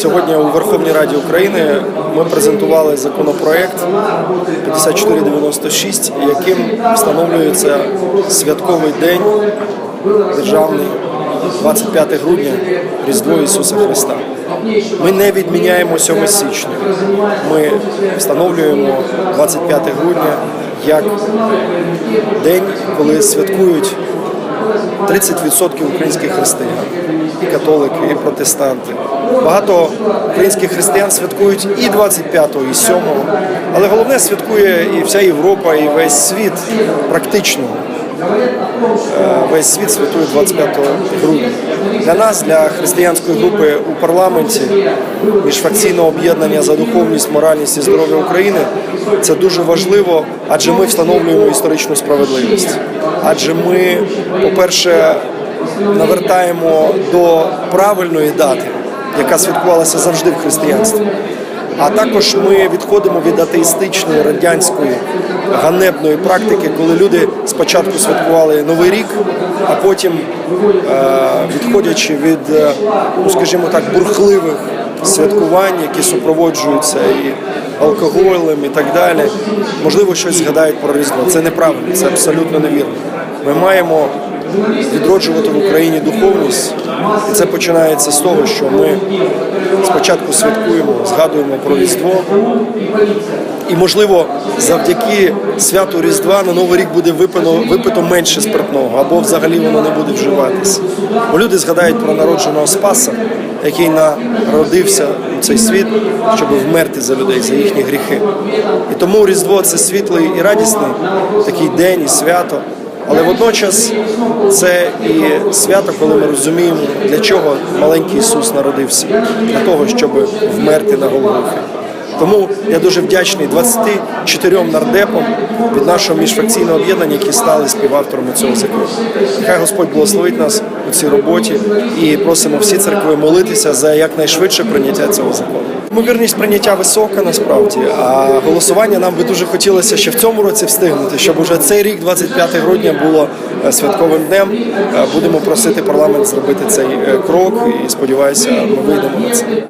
Сьогодні у Верховній Раді України ми презентували законопроект 5496, яким встановлюється святковий день державний 25 грудня Різдво Ісуса Христа. Ми не відміняємо 7 січня. Ми встановлюємо 25 грудня як день, коли святкують 30% українських християн, католики, і протестанти. Багато українських християн святкують і 25-го, і 7-го, але головне святкує і вся Європа, і весь світ практично. Весь світ святкує 25 грудня. Для нас, для християнської групи у парламенті міжфракційного об'єднання за духовність, моральність і здоров'я України це дуже важливо, адже ми встановлюємо історичну справедливість. Адже ми, по-перше, навертаємо до правильної дати, яка святкувалася завжди в християнстві. А також ми відходимо від атеїстичної радянської ганебної практики, коли люди спочатку святкували Новий рік, а потім, е, відходячи від, е, ну скажімо так, бурхливих святкувань, які супроводжуються і алкоголем, і так далі, можливо, щось згадають про Різдво. Це неправильно, це абсолютно невірно. Ми маємо відроджувати в Україні духовність, і це починається з того, що ми спочатку святкуємо, згадуємо про Різдво. І, можливо, завдяки святу Різдва на Новий рік буде випито, випито менше спиртного, або взагалі воно не буде вживатися. Бо люди згадають про народженого Спаса, який народився у цей світ, щоб вмерти за людей, за їхні гріхи. І тому Різдво це світлий і радісний такий день і свято. Але водночас це і свято, коли ми розуміємо, для чого маленький Ісус народився, для того, щоб вмерти на Голгофі. Тому я дуже вдячний 24 нардепам від нашого міжфракційного об'єднання, які стали співавторами цього закону. Нехай Господь благословить нас у цій роботі і просимо всі церкви молитися за якнайшвидше прийняття цього закону. Ймовірність прийняття висока насправді, а голосування нам би дуже хотілося ще в цьому році встигнути, щоб уже цей рік, 25 грудня, було е, святковим днем. Е, Будемо просити парламент зробити цей е, крок і сподіваюся, ми вийдемо на це.